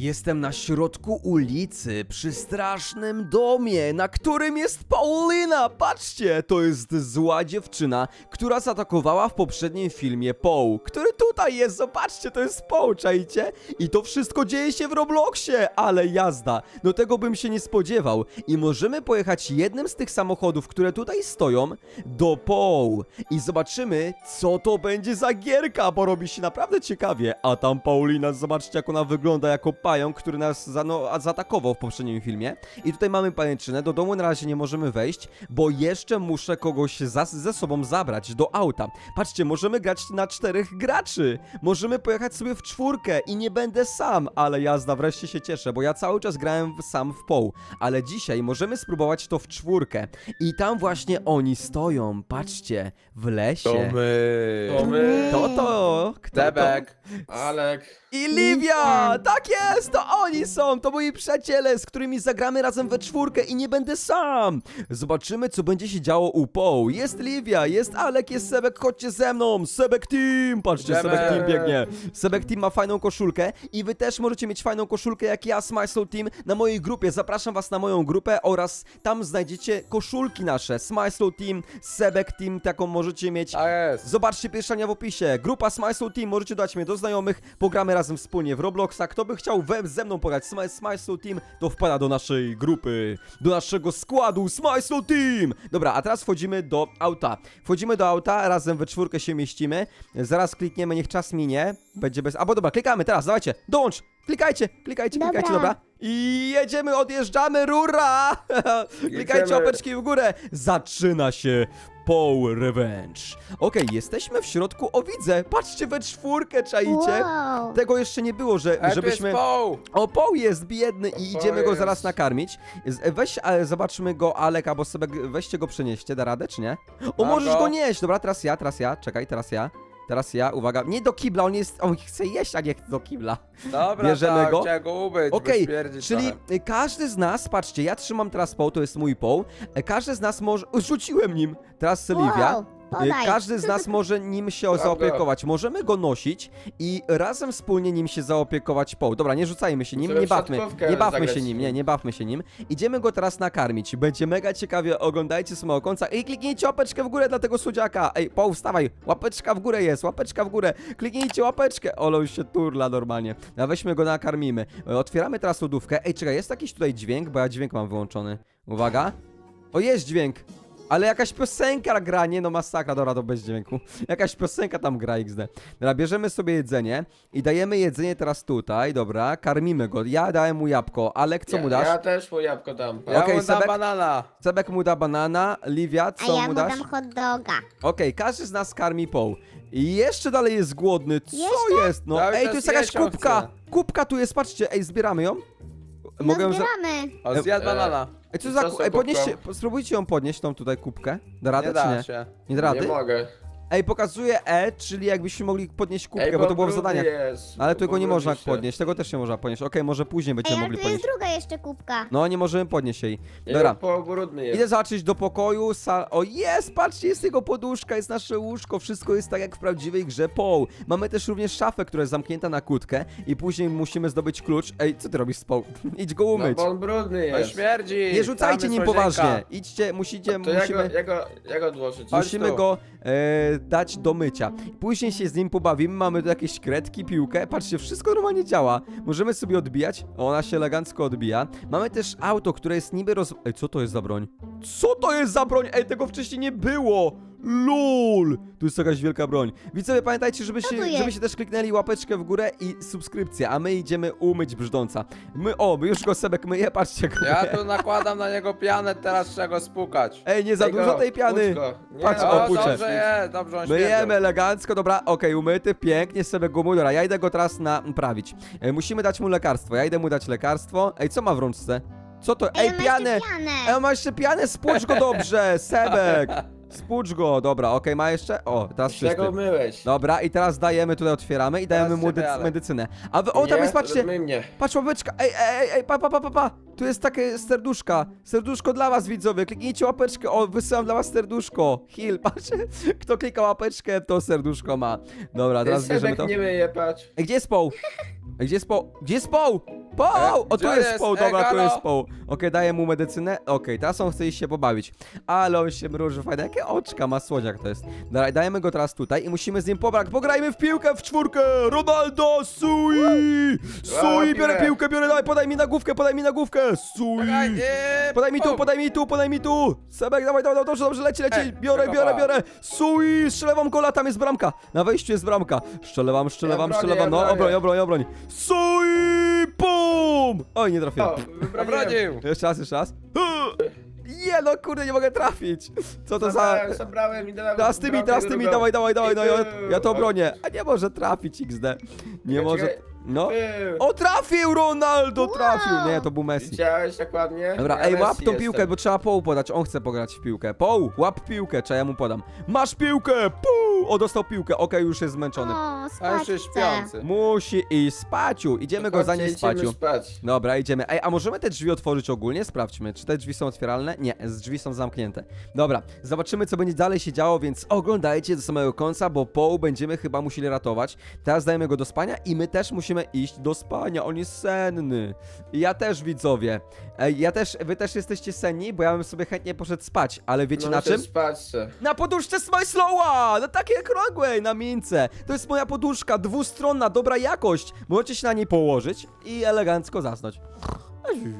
Jestem na środku ulicy, przy strasznym domie, na którym jest Paulina. Patrzcie, to jest zła dziewczyna, która zaatakowała w poprzednim filmie Paul, który tutaj jest. Zobaczcie, to jest Paul? I to wszystko dzieje się w Robloxie, ale jazda. No tego bym się nie spodziewał. I możemy pojechać jednym z tych samochodów, które tutaj stoją, do Paul. I zobaczymy, co to będzie za gierka, bo robi się naprawdę ciekawie. A tam Paulina, zobaczcie, jak ona wygląda jako pająk, który nas za, no, zaatakował w poprzednim filmie. I tutaj mamy pajęczynę, do domu na razie nie możemy wejść, bo jeszcze muszę kogoś za, ze sobą zabrać do auta. Patrzcie, możemy grać na czterech graczy. Możemy pojechać sobie w czwórkę i nie będę sam, ale jazda, wreszcie się cieszę, bo ja cały czas grałem sam w poł. Ale dzisiaj możemy spróbować to w czwórkę. I tam właśnie oni stoją, patrzcie, w lesie. To my. To my. To to, kto? Tebek. Alek. I Livia! Tak jest! To oni są! To moi przyjaciele, z którymi zagramy razem we czwórkę i nie będę sam! Zobaczymy, co będzie się działo u Poł. Jest Livia, jest Alek, jest Sebek, chodźcie ze mną! Sebek Team! Patrzcie, Idziemy. Sebek Team biegnie. Sebek Team ma fajną koszulkę i wy też możecie mieć fajną koszulkę jak ja, Smile Soul Team, na mojej grupie. Zapraszam was na moją grupę oraz tam znajdziecie koszulki nasze. Smile Soul Team, Sebek Team, taką możecie mieć. A jest. Zobaczcie pierwszania w opisie. Grupa Smile Soul Team, możecie dać mnie do znajomych, pogramy razem wspólnie w Robloxa. Kto by chciał we, ze mną pograć Smile, Smile Soul Team, to wpada do naszej grupy, do naszego składu Smile Soul Team. Dobra, a teraz wchodzimy do auta. Wchodzimy do auta, razem we czwórkę się mieścimy. Zaraz klikniemy, niech czas minie. Będzie bez... Albo dobra, klikamy teraz, dawajcie, dołącz! Klikajcie, klikajcie, Dobra. klikajcie, dobra. I jedziemy, odjeżdżamy, rura! Klikajcie Jedziemy. łapeczki w górę. Zaczyna się Power Revenge. Okej, jesteśmy w środku, o widzę, patrzcie we czwórkę, czaicie? Wow. Tego jeszcze nie było, że, E, tu jest żebyśmy... Paul. O, Poł jest biedny i O, idziemy go jest. zaraz nakarmić. Z- Weź, ale zobaczmy go, Alek, albo sobie, weźcie go przenieście, da radę, czy nie? O, Mam możesz go. go nieść, dobra, teraz ja, teraz ja, czekaj, teraz ja. Teraz ja, uwaga, nie do kibla, on jest, on chce jeść, a nie do kibla. Dobra, Bierzemy tak, go. chciałem go ubyć, Okej, śmierdzi czyli trochę. y, każdy z nas, patrzcie, ja trzymam teraz poł, to jest mój poł, e, każdy z nas może, rzuciłem nim, teraz Sylwia. Wow, Y, podaj. Każdy z nas może nim się Dobra. zaopiekować. Możemy go nosić i razem wspólnie nim się zaopiekować poł. Dobra, nie rzucajmy się nim, nie bawmy. siatkówkę Nie bawmy zagrać się z nim, nim. nie, nie bawmy się nim. Idziemy go teraz nakarmić. Będzie mega ciekawie, oglądajcie samego końca. Ej, kliknijcie łapeczkę w górę dla tego słodziaka. Ej, poł, wstawaj. Łapeczka w górę jest, łapeczka w górę. Kliknijcie łapeczkę. Olo, już się turla normalnie. No, weźmy go nakarmimy. E, Otwieramy teraz lodówkę. Ej, czekaj, jest jakiś tutaj dźwięk, bo ja dźwięk mam wyłączony. Uwaga. O, jest dźwięk. Ale jakaś piosenka gra, nie no masakra, dobra, to bez dźwięku. Jakaś piosenka tam gra XD. Dobra, bierzemy sobie jedzenie i dajemy jedzenie teraz tutaj, dobra, karmimy go. Ja dałem mu jabłko, Alek, co ja, mu dasz? Ja też mu jabłko dam. Ja Okej, mu dam Sebek? banana. Cebek mu da banana, Livia, A co ja mu mu dasz? dam hot doga. Okej, każdy z nas karmi poł. I jeszcze dalej jest głodny. Co Jeszcze? jest? No, Cały ej, czas tu jest jakaś jeść on kubka. chce. Kubka tu jest, patrzcie, ej, zbieramy ją? Mogę za... zbieramy. O, zjadł E, banana. Ej, co za... Ku- Ej, podnieście, spróbujcie ją podnieść, tą tutaj kubkę. Da radę, Nie czy da nie? się. Nie da rady? Nie mogę. Ej, pokazuje E, czyli jakbyśmy mogli podnieść kubkę, Ej, bo to było w brudny zadaniach. Jest, Ale tego nie można się. podnieść, tego też nie można podnieść. Okej, może później Ej, będziemy ale mogli tu jest podnieść. druga jeszcze kubka. No, nie możemy podnieść jej. Nie, Dobra. Brudny jest. Idę zobaczyć do pokoju, sal... O, jest, patrzcie, jest jego poduszka, jest nasze łóżko, wszystko jest tak jak w prawdziwej grze Poł. Mamy też również szafę, która jest zamknięta na kłódkę i później musimy zdobyć klucz. Ej, co ty robisz z Poł? Idź go No umyć. bo on brudny To jest. śmierdzi. Nie rzucajcie nim poważnie. Idźcie, musicie, To ja musimy... go, ja go, ja go. Chodź Musimy tu. go e, dać do mycia. Później się z nim pobawimy, mamy tu jakieś kredki, piłkę. Patrzcie, wszystko normalnie działa. Możemy sobie odbijać. Ona się elegancko odbija. Mamy też auto, które jest niby roz... Ej, co to jest za broń? Co to jest za broń? Ej, tego wcześniej nie było! LOL! Tu jest jakaś wielka broń. Widzowie, pamiętajcie, żeby tu się, jest? żeby się też kliknęli łapeczkę w górę i subskrypcję, a my idziemy umyć brzdąca. My, o, my już go Sebek myje, patrzcie go Ja tu nakładam na niego pianę, teraz trzeba go spukać. Ej, nie za Ej, dużo go, tej piany. puść go. Nie, Patrz, no, o, O, puczę. dobrze jest, dobrze on Myjemy śmierdział. elegancko, dobra, okej, umyty, pięknie, sobie go dobra, ja idę go teraz naprawić. E, musimy dać mu lekarstwo, ja idę mu dać lekarstwo. Ej, co ma w rączce? Co to? Ej, ma pianę! pianę. Ej, on ma jeszcze pianę, spłucz go dobrze, Sebek! Spłucz go, dobra, okej, ma jeszcze? O, teraz czysty. go myłeś. Dobra, i teraz dajemy, tutaj otwieramy i dajemy Teraz mu dy- ale. medycynę. A wy, o, tam Nie, jest, patrzcie, mnie. patrz łapeczka, ej, ej, ej, ej, pa, pa, pa, pa, pa. Tu jest takie serduszka, serduszko dla was, widzowie, kliknijcie łapeczkę, o, wysyłam dla was serduszko, heal, patrz, kto klika łapeczkę, to serduszko ma. Dobra, teraz Ty bierzemy sebek to. nie myje, patrz. Ej, gdzie jest? Ej, Gdzie jest Paul? Gdzie jest Paul? E, O, tu gdzie jest jest? E, dobra, tu jest Paul. Okej, daję mu medycynę. Okej, teraz on chce iść się pobawić. Ale on się mruży, fajne. Jakie oczka ma słodziak to jest. Dobra, dajemy go teraz tutaj i musimy z nim pobrać. Pograjmy w piłkę w czwórkę! Ronaldo, Sui! Sui, biorę piłkę. piłkę, biorę, daj, podaj mi na główkę, podaj mi na główkę! Sui! Czekaj, eee, Podaj mi tu, podaj mi tu, podaj mi tu! Sebek, dawaj, dawaj, dobrze, dobrze, leci, leci, Ej, biorę, biorę, pa. biorę! Sui, strzelewam gola, tam jest bramka! Na wejściu jest bramka. Ja bronię, strzelewam, ja no, bronię. obroń, obroń, obroń. Sui, pum! Oj, nie trafiłem. O. Obronił. Jeszcze raz, jeszcze raz. Nie, no kurde, nie mogę trafić. Co to za... Zabrałem, zabrałem i dałem Teraz tymi, teraz tymi, dawaj, dawaj, dawaj, no ja, ja to bronię. A nie może trafić XD. Nie Czekaj, może... czekaj. No. O, trafił Ronaldo, trafił. Nie, to był Messi. Widziałeś tak ładnie? Dobra, Ja ej, Messi łap tą jestem. piłkę, bo trzeba Poł podać. On chce pograć w piłkę. Poł, łap piłkę, czy ja mu podam. Masz piłkę! Puu! O, dostał piłkę. Okej, już jest zmęczony. O, A spać jeszcze chcę. śpiący. Musi iść spaciu. Idziemy go Chodźcie, idziemy spaciu. spać. Dobra, idziemy. Ej, a możemy te drzwi otworzyć ogólnie? Sprawdźmy, czy te drzwi są otwieralne? Nie, z drzwi są zamknięte. Dobra, zobaczymy, co będzie dalej się działo, więc oglądajcie do samego końca, bo Poł będziemy chyba musieli ratować. Teraz dajemy go do spania i my też musimy iść do spania. On jest senny. I ja też, widzowie. Ej, ja też, wy też jesteście senni, bo ja bym sobie chętnie poszedł spać, ale wiecie no, na czym? spać. Na poduszce Smajslowa! Na takiej na mince. To jest moja poduszka, dwustronna, dobra jakość. Możecie się na niej położyć i elegancko zasnąć.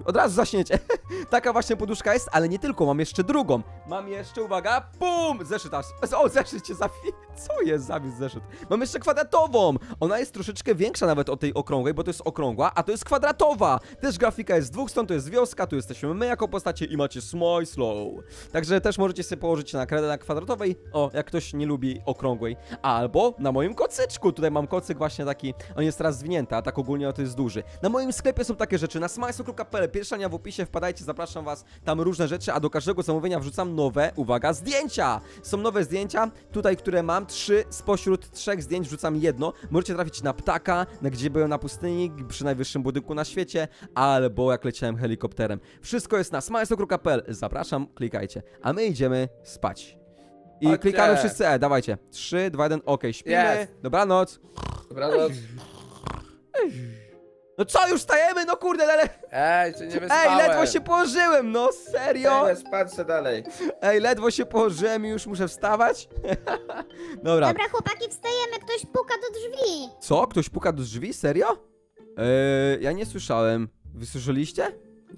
Od razu zaśniecie. Taka właśnie poduszka jest, ale nie tylko, mam jeszcze drugą. Mam jeszcze, uwaga, pum! Zeszyt aż. O, zeszyt się zawi... Co jest zawiózł zeszyt? Mam jeszcze kwadratową. Ona jest troszeczkę większa nawet od tej okrągłej, bo to jest okrągła, a to jest kwadratowa. Też grafika jest z dwóch stron, to jest wioska, tu jesteśmy my jako postacie i macie Smile Slow. Także też możecie sobie położyć na kredę na kwadratowej, o, jak ktoś nie lubi okrągłej. Albo na moim kocyczku, tutaj mam kocyk właśnie taki, on jest teraz zwinięty, a tak ogólnie to jest duży. Na moim sklepie są takie rzeczy, na smajsokru.pl, pierwsza linia w opisie, wpadajcie, zapraszam was, tam różne rzeczy, a do każdego zamówienia wrzucam nowe, uwaga, zdjęcia! Są nowe zdjęcia, tutaj, które mam, trzy spośród trzech zdjęć wrzucam jedno. Możecie trafić na ptaka, na gdzie byłem na pustyni, przy najwyższym budynku na świecie, albo jak leciałem helikopterem. Wszystko jest na smajsokru.pl, zapraszam, klikajcie, a my idziemy spać. I Chodźcie. klikamy wszyscy E, dawajcie. 3, 2, 1, ok, śpimy. Jest. Dobranoc. Dobranoc. No co, już stajemy? No kurde, ale... Ej, czy nie wyspałem? Ej, ledwo się położyłem, no serio? Ej, spać se dalej. Ej, ledwo się położyłem i już muszę wstawać? Dobra. Dobra, chłopaki, wstajemy, ktoś puka do drzwi. Co? Ktoś puka do drzwi? Serio? Eee, ja nie słyszałem. Wy słyszeliście?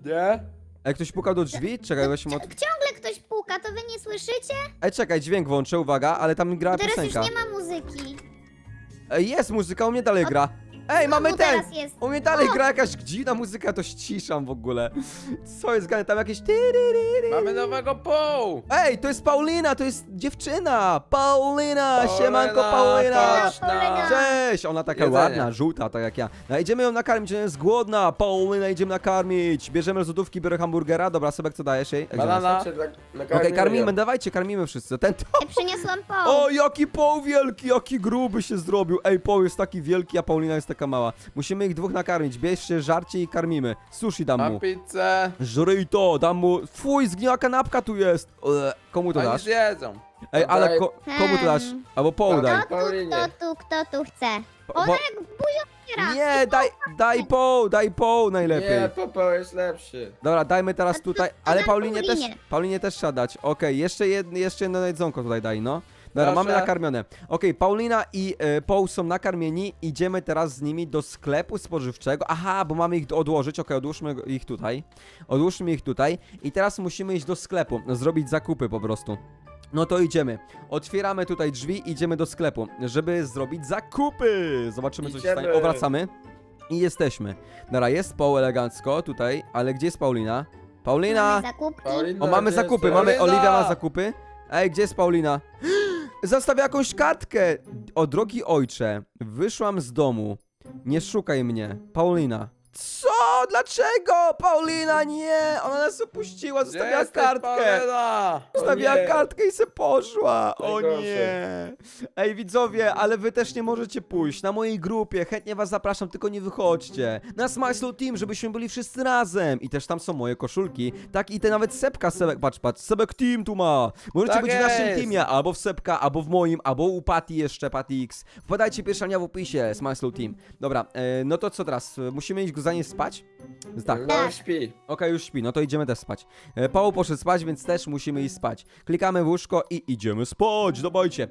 Nie? Ej, ktoś pukał do drzwi? Czekaj, weźmy od... Ciągle ktoś puka, to wy nie słyszycie? Ej, czekaj, dźwięk włączę, uwaga, ale tam gra Teraz już piosenka. nie ma muzyki. Ej, jest muzyka, u mnie dalej gra. Ej, mamy ten! teraz jest. U mnie dalej O! gra jakaś dziwna muzyka, to ściszam w ogóle. Co jest grane? Tam jakieś... tyryryry. Mamy nowego pół! Ej, to jest Paulina, to jest dziewczyna! Paulina, Paulina, siemanko Paulina! chodź Paulina. na... Cześć! Ona taka Jedzenie. ładna, żółta, tak jak ja. No, idziemy ją nakarmić, ona jest głodna. Paulina, idziemy nakarmić. Bierzemy lodówki, biorę hamburgera. Dobra, Sebek, co dajesz jej? Jak Banana. tak, Okej, karmimy, dawajcie, karmimy wszyscy. Ten to... Ja przyniosłam po. O, jaki poł wielki, jaki gruby się zrobił. Ej, poł jest taki wielki, a Paulina jest taka mała. Musimy ich dwóch nakarmić. Bierzcie żarcie i karmimy. Sushi dam Mam mu. pizzę. Żryj to, dam mu... Fuj, zgniła kanapka tu jest. Komu to Oni dasz? zjedzą. Ej, ale ko komu to dasz? Hmm. Albo poł Daj. daj. Kto tu, Paulinie. kto tu, kto tu chce? Bo- Ona bo- jak buzią otwiera. Nie, daj, daj poł, daj poł najlepiej. Nie, Popo jest lepszy. Dobra, dajmy teraz tutaj, ale Paulinie też, Paulinie. Paulinie też trzeba dać. Okej, jeszcze, jedno, jeszcze jedno jedzonko tutaj daj, no. Dobra, Proszę. mamy nakarmione. Okej, Paulina i e, Paul są nakarmieni, idziemy teraz z nimi do sklepu spożywczego. Aha, bo mamy ich odłożyć, okej, odłóżmy go- ich tutaj. Odłóżmy ich tutaj i teraz musimy iść do sklepu, zrobić zakupy po prostu. No to idziemy. Otwieramy tutaj drzwi, idziemy do sklepu, żeby zrobić zakupy. Zobaczymy, co się Idziemy. stanie. O, wracamy. I jesteśmy. Dobra, jest Paul elegancko tutaj, ale gdzie jest Paulina? Paulina! Mamy zakupki. Paulina, O, mamy gdzie zakupy, mamy, Paulina! Oliwia ma zakupy. Ej, gdzie jest Paulina? Zostawia jakąś kartkę. O, drogi ojcze, wyszłam z domu. Nie szukaj mnie. Paulina. Co? Dlaczego? Paulina, nie! Ona nas opuściła, zostawiła jesteś, kartkę! Paulina? Zostawiła nie. kartkę i se poszła! O Najgorsze. nie! Ej, widzowie, ale wy też nie możecie pójść. Na mojej grupie, chętnie was zapraszam, tylko nie wychodźcie. Na Smile Slow Team, żebyśmy byli wszyscy razem. I też tam są moje koszulki. Tak, i te nawet Sepka, Sebek, patrz, patrz, Sebek Team tu ma. Możecie Tak być w naszym jest. teamie, albo w Sepka, albo w moim, albo u Patty jeszcze, Patty X. Wpadajcie, pierwsza linia w opisie, Smile Slow Team. Dobra, e, no to co teraz? Musimy iść zanieść spać? Tak. No Tak. śpi. Okej, już śpi, no to idziemy też spać. E, Paul poszedł spać, więc też musimy iść spać. Klikamy w łóżko i idziemy spać, dawajcie.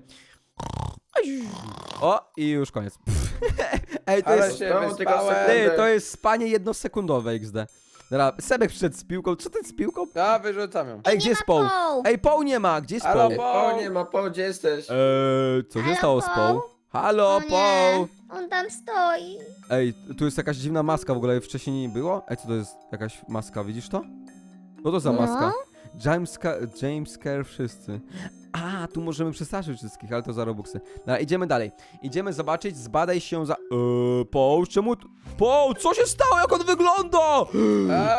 O, i już koniec. Ej, to Ale jest... się Znowu tylko wyspałem. Ty, to jest spanie jednosekundowe XD. Dobra, Sebek przyszedł z piłką, co ty z piłką? Ja wyrzucam ją. Ej, gdzie jest Paul? Paul. Ej, Paul nie ma, gdzie jest Halo, Paul? Paul. O nie ma, po gdzie jesteś? Eee, co się Halo, stało z Paul? Paul? Halo, O nie, Paul! On tam stoi. Ej, tu jest jakaś dziwna maska, w ogóle wcześniej nie było? Ej, co to jest jakaś maska, widzisz to? Co to za No. maska? James, Ca James Care wszyscy. A, tu możemy przestraszyć wszystkich, ale to za robuxy. Dobra, idziemy dalej. Idziemy zobaczyć, zbadaj się za... Eee, Paul, czemu... Paul, co się stało, jak on wygląda?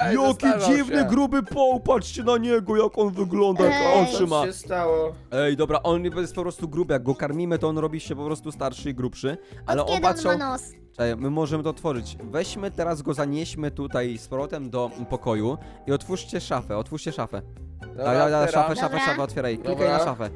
Ej, Jaki dziwny, się. gruby Paul, patrzcie na niego, jak on wygląda, jak Ej. oczy ma. Co się stało? Ej, dobra, on jest po prostu gruby, jak go karmimy, to on robi się po prostu starszy i grubszy. Ale Od on kiedy on patrzał... ma nos? Czekaj, my możemy to otworzyć. Weźmy teraz go, zanieśmy tutaj z powrotem do pokoju i otwórzcie szafę, otwórzcie szafę. Dobra, Dawaj, dawaj, otwieram. szafę, szafę, Dobra. szafę, otwieraj. Klikaj Dobra. na szafę.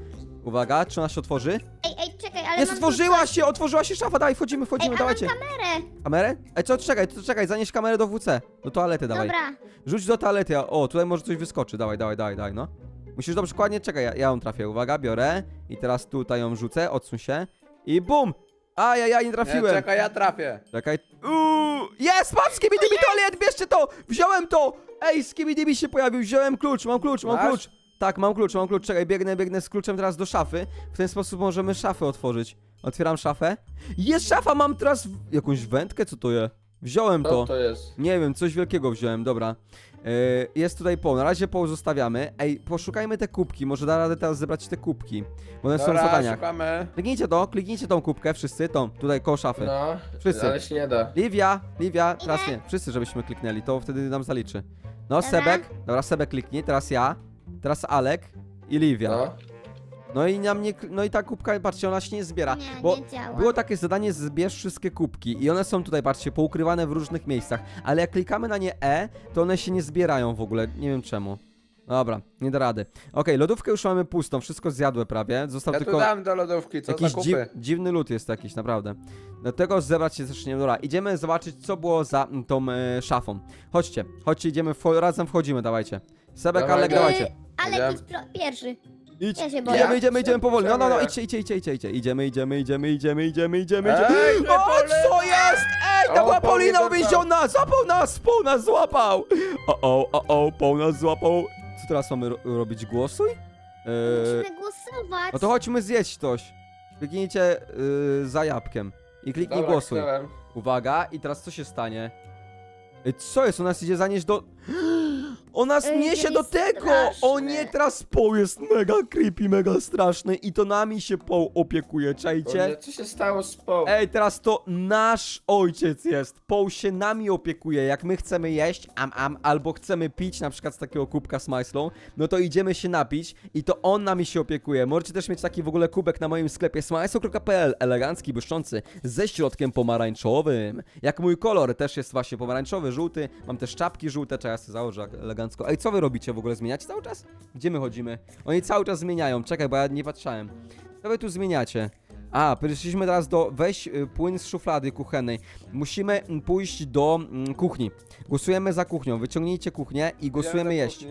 Uwaga, czy ona się otworzy? Ej, ej, czekaj, ale Jest, mam otworzyła się, otworzyła się szafa, dawaj, wchodzimy, wchodzimy, Ej, a mam dawajcie. kamerę. Kamerę? Ej, co, czekaj, to czekaj, zanieś kamerę do WC. Do toalety, dawaj. Dobra. Rzuć do toalety, a- o, tutaj może coś wyskoczy, dawaj, dawaj, dawaj, dawaj, no. Musisz dobrze dokładnie, czekaj, ja, ja ją trafię, uwaga, biorę i teraz tutaj ją rzucę, odsuń się i bum! A, ja, ja nie Nie, trafiłem. czekaj, ja trafię. Czekaj. Uuu, jest! Patrz, Skibidibi toalet! Bierzcie to! Wziąłem to! Ej, Skibidibi się pojawił, wziąłem klucz, mam klucz, mam Masz? klucz. Tak, mam klucz, mam klucz. Czekaj, biegnę, biegnę z kluczem teraz do szafy. W ten sposób możemy szafę otworzyć. Otwieram szafę. Jest szafa, mam teraz w- jakąś wędkę, co to jest? Wziąłem Co to. to jest? Nie wiem, coś wielkiego wziąłem, dobra. Yy, jest tutaj poł, na razie poł zostawiamy. Ej, poszukajmy te kubki, może da radę teraz zebrać te kubki. Bo one są w Dobra, zadaniach. szukamy. Kliknijcie to, kliknijcie tą kubkę, wszyscy, tą, tutaj koło szafy. No, Wszyscy. ale się nie da. Livia, Livia, teraz nie. Wszyscy, żebyśmy kliknęli, to wtedy nam zaliczy. No, Dobra. Sebek. Dobra, Sebek kliknij, teraz ja. Teraz Alek i Livia. No, No. i na mnie, no i ta kubka, patrzcie, ona się nie zbiera. Nie, bo nie działa. było takie zadanie, zbierz wszystkie kubki i one są tutaj, patrzcie, poukrywane w różnych miejscach. Ale jak klikamy na nie E, to one się nie zbierają w ogóle, nie wiem czemu. Dobra, nie da rady. Okej, lodówkę już mamy pustą, wszystko zjadłe prawie. Został Ja tu tylko... dam do lodówki, co Jakiś za dziw, dziwny lód jest jakiś, naprawdę. Dlatego zebrać się też nie dobra. Idziemy zobaczyć, co było za mm, tą e, szafą. Chodźcie, chodźcie, idziemy, razem wchodzimy, dawajcie. Sebek, Dawaj, Alek, dawaj. dawajcie. Ale Idziemy. idź pro- pierwszy. Idź. Ja się boję. Idziemy, idziemy, idziemy powoli. No, no, no, idźcie, idźcie, idźcie, idźcie, idźcie. Idziemy, idziemy, idziemy, idziemy, idziemy, idziemy, idziemy. Ej, O, co Paulina! jest? Ej, to O, była Paulina Paulina, uwięziona! Złapał nas, Paul nas złapał! O, o, o, o, Paul nas złapał. Co teraz mamy ro robić? Głosuj? Eee, Musimy głosować. no to chodźmy zjeść coś. Kliknijcie yy, za jabłkiem. I kliknij Dobra, głosuj. kliknąłem. Uwaga, i teraz co się stanie? Ej, co jest? On nas idzie zanieść do... On nas Ej, niesie jest do tego! O nie, teraz Paul jest mega creepy, mega straszny i to nami się Paul opiekuje, czajcie? nie, Co się stało z Paul? Ej, teraz to nasz ojciec jest. Paul się nami opiekuje. Jak my chcemy jeść, am am, albo chcemy pić, na przykład z takiego kubka z majslą, no to idziemy się napić i to on nami się opiekuje. Możecie też mieć taki w ogóle kubek na moim sklepie smajslo.pl, elegancki, błyszczący, ze środkiem pomarańczowym. Jak mój kolor też jest właśnie pomarańczowy, żółty. Mam też czapki żółte, trzeba sobie założę elegancko. Ej, co wy robicie w ogóle? Zmieniacie cały czas? Gdzie my chodzimy? Oni cały czas zmieniają. Czekaj, bo ja nie patrzałem. Co wy tu zmieniacie? A, przyszliśmy teraz do. Weź y, płyn z szuflady kuchennej. Musimy mm, pójść do mm, kuchni. Głosujemy za kuchnią. Wyciągnijcie kuchnię i głosujemy jeść.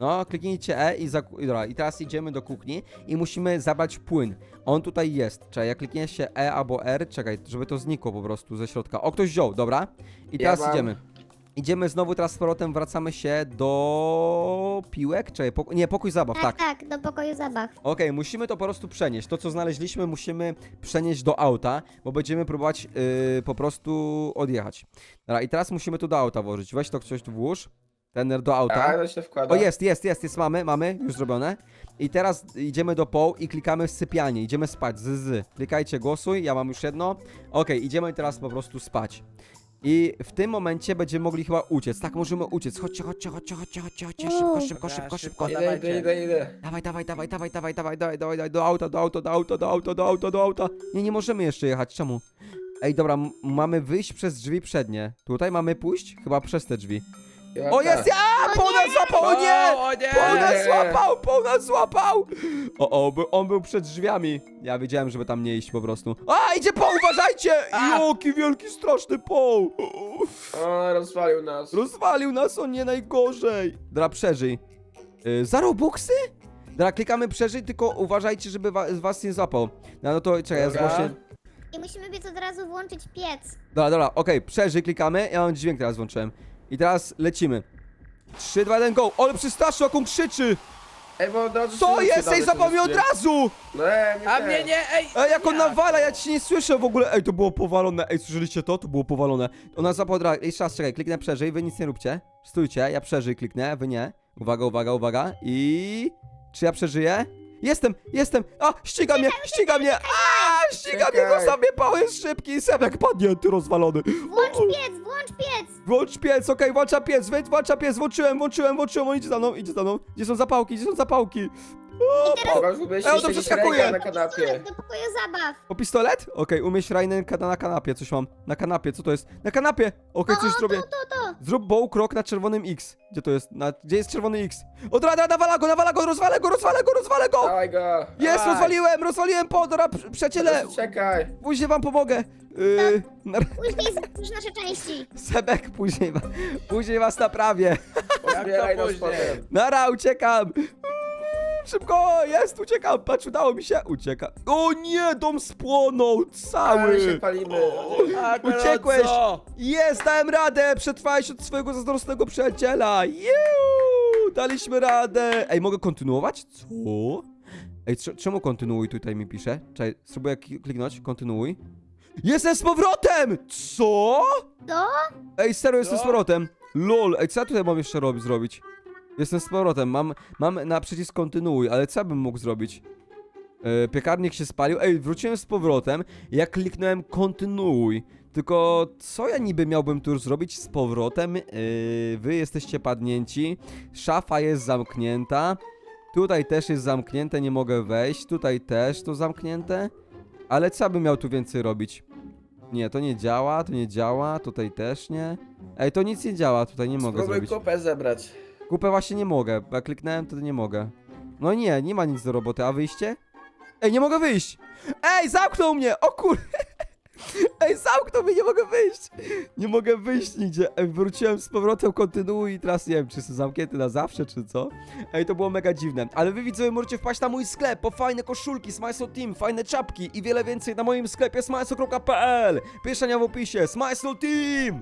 No, kliknijcie E i, za, i, dobra, i teraz idziemy do kuchni i musimy zabrać płyn. On tutaj jest. Czekaj, jak klikniecie E albo R, czekaj, żeby to znikło po prostu ze środka. O, ktoś wziął, dobra. I teraz mam. idziemy. Idziemy znowu teraz z powrotem, wracamy się do piłek? Poko- nie, pokój zabaw, tak. Tak, tak, do pokoju zabaw. Okej, musimy to po prostu przenieść. To, co znaleźliśmy, musimy przenieść do auta, bo będziemy próbować yy, po prostu odjechać. Dobra, i teraz musimy to do auta włożyć. Weź to coś tu włóż. Tener do auta. A, to się wkłada. O, jest, jest, jest, jest, mamy, mamy, już zrobione. I teraz idziemy do poł i klikamy w sypialnię, idziemy spać, z, z. Klikajcie głosuj, ja mam już jedno. Okej, idziemy teraz po prostu spać. I w tym momencie będziemy mogli chyba uciec. Tak, możemy uciec. Chodźcie, chodźcie, chodźcie, chodźcie, chodźcie, chodźcie. Szybko, szybko, szybko, szybko. Idę, idę, idę, idę. Dawaj, dawaj, dawaj, dawaj, dawaj, dawaj, dawaj, dawaj, dawaj, do auta, do auta, do auta, do auta, do auta, do auta. Nie, nie możemy jeszcze jechać, czemu? Ej, dobra, m- mamy wyjść przez drzwi przednie. Tutaj mamy pójść? Chyba przez te drzwi. O, tak. jest, ja! Po nas złapał, o nie! O, nie! Nas złapał, po nas złapał! O, o, on był przed drzwiami. Ja wiedziałem, żeby tam nie iść po prostu. A, idzie po, uważajcie! A! Joki wielki, straszny poł! O, rozwalił nas. Rozwalił nas, on nie najgorzej. Dobra, przeżyj. Yy, za Robuxy? Dobra, klikamy przeżyj, tylko uważajcie, żeby wa was nie złapał. No, no to czekaj, ja Dobra. właśnie... I musimy więc od razu włączyć piec. Dobra, dobra, okej, przeżyj, klikamy. Ja mam dźwięk teraz włączyłem. I teraz lecimy. 3, 2, 1, go! Ale przestraszył, jak on krzyczy! Ej, bo od razu Co się jest? Ej, zapał mnie od razu! nie A te. mnie nie, ej! Ej, jak on Ja. nawala, ja ci nie słyszę w ogóle. Ej, to było powalone. Ej, słyszeliście to? To było powalone. Ona razu. Jeszcze raz, czekaj, kliknę przeżyj, wy nic nie róbcie. Stójcie, ja przeżyj, kliknę, wy nie. Uwaga, uwaga, uwaga. I... Czy ja przeżyję? Jestem, jestem! A, ściga mnie, ściga mnie! A, ściga mnie, Czekaj. zostaw mnie, pały jest szybki, sam jak padnie, ty rozwalony. Włącz piec, włącz piec! Włącz piec, okej, włącza piec, wejdź, włącza piec, włączyłem, włączyłem, włączyłem, on idzie za mną, idzie za mną. Gdzie są zapałki, gdzie są zapałki? Chyba, że lubię Ej, on to siedzieć przeskakuje. ręka na kanapie. Do pokoju zabaw. O pistolet? Okej, umieść Rainen na, na kanapie, coś mam. Na kanapie, co to jest? Na kanapie! Okej, coś zrobię. to, to, to. Zrób bow krok na czerwonym X. Gdzie to jest? Na, gdzie jest czerwony X? O, dobra, dobra, nawala go, nawala go, rozwalę go, rozwalę go, rozwalę go! Dawaj go. Jest, Dawaj. rozwaliłem, rozwaliłem podora, pr- przyjaciele! Teraz Czekaj. Później wam pomogę. Yy, na, Później zniszczysz nasze części. Sebek, później, wa- później was naprawię. Odbieraj nas później? potem. Nara, uciekam! Szybko, jest, uciekam, patrz, udało mi się, ucieka. O nie, dom spłonął, Ale się cały! palimy. A, Uciekłeś. co? Jest, dałem radę! Przetrwałeś od swojego zazdrosnego przyjaciela! Juuu! Daliśmy radę! Ej, mogę kontynuować? Co? Ej, cz- czemu kontynuuj tutaj mi pisze? Czekaj, spróbuję ki- kliknąć, kontynuuj. Jestem z powrotem! Co? To? Ej, serio, jestem z Co? powrotem. LOL, ej, co ja tutaj mam jeszcze robić, zrobić? Jestem z powrotem, mam, mam na przycisk kontynuuj, ale co ja bym mógł zrobić? E, piekarnik się spalił, ej, wróciłem z powrotem, ja kliknąłem kontynuuj. Tylko co ja niby miałbym tu zrobić z powrotem? E, wy jesteście padnięci, szafa jest zamknięta, tutaj też jest zamknięte, nie mogę wejść, tutaj też to zamknięte. Ale co ja bym miał tu więcej robić? Nie, to nie działa, to nie działa, tutaj też nie. Ej, to nic nie działa, tutaj nie mogę Spróbuj zrobić. kupę zebrać. Kupę właśnie nie mogę, jak kliknąłem, to nie mogę. No nie, nie ma nic do roboty, a wyjście? Ej, nie mogę wyjść! Ej, zamknął mnie! O kur... Ej, zamknął mnie, nie mogę wyjść! Nie mogę wyjść nigdzie. Ej, wróciłem z powrotem, kontynuuj i teraz nie wiem, czy jestem zamknięty na zawsze, czy co? Ej, to było mega dziwne. Ale wy widzowie możecie wpaść na mój sklep po fajne koszulki, Smysl Team, fajne czapki i wiele więcej na moim sklepie smysl.pl Pierwsza w opisie, Smysl Team!